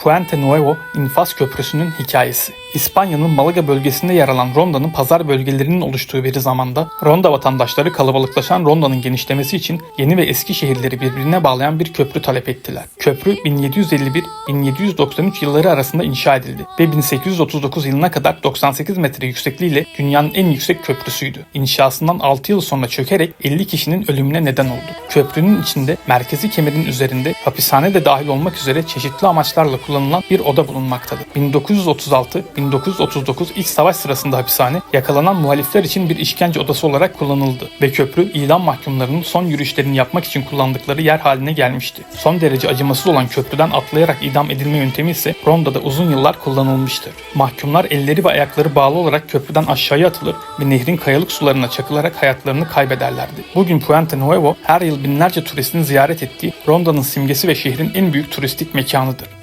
Puente Nuevo infaz köprüsünün hikayesi. İspanya'nın Malaga bölgesinde yer alan Ronda'nın pazar bölgelerinin oluştuğu bir zamanda Ronda vatandaşları kalabalıklaşan Ronda'nın genişlemesi için yeni ve eski şehirleri birbirine bağlayan bir köprü talep ettiler. Köprü 1751-1793 yılları arasında inşa edildi ve 1839 yılına kadar 98 metre yüksekliğiyle dünyanın en yüksek köprüsüydü. İnşasından 6 yıl sonra çökerek 50 kişinin ölümüne neden oldu. Köprünün içinde merkezi kemerin üzerinde hapishane de dahil olmak üzere çeşitli amaçlarla kullanılan bir oda bulunmaktadır. 1936-1939 iç savaş sırasında hapishane yakalanan muhalifler için bir işkence odası olarak kullanıldı ve köprü idam mahkumlarının son yürüyüşlerini yapmak için kullandıkları yer haline gelmişti. Son derece acımasız olan köprüden atlayarak idam edilme yöntemi ise Ronda'da uzun yıllar kullanılmıştır. Mahkumlar elleri ve ayakları bağlı olarak köprüden aşağıya atılır ve nehrin kayalık sularına çakılarak hayatlarını kaybederlerdi. Bugün Puente Nuevo her yıl binlerce turistin ziyaret ettiği Ronda'nın simgesi ve şehrin en büyük turistik mekanıdır.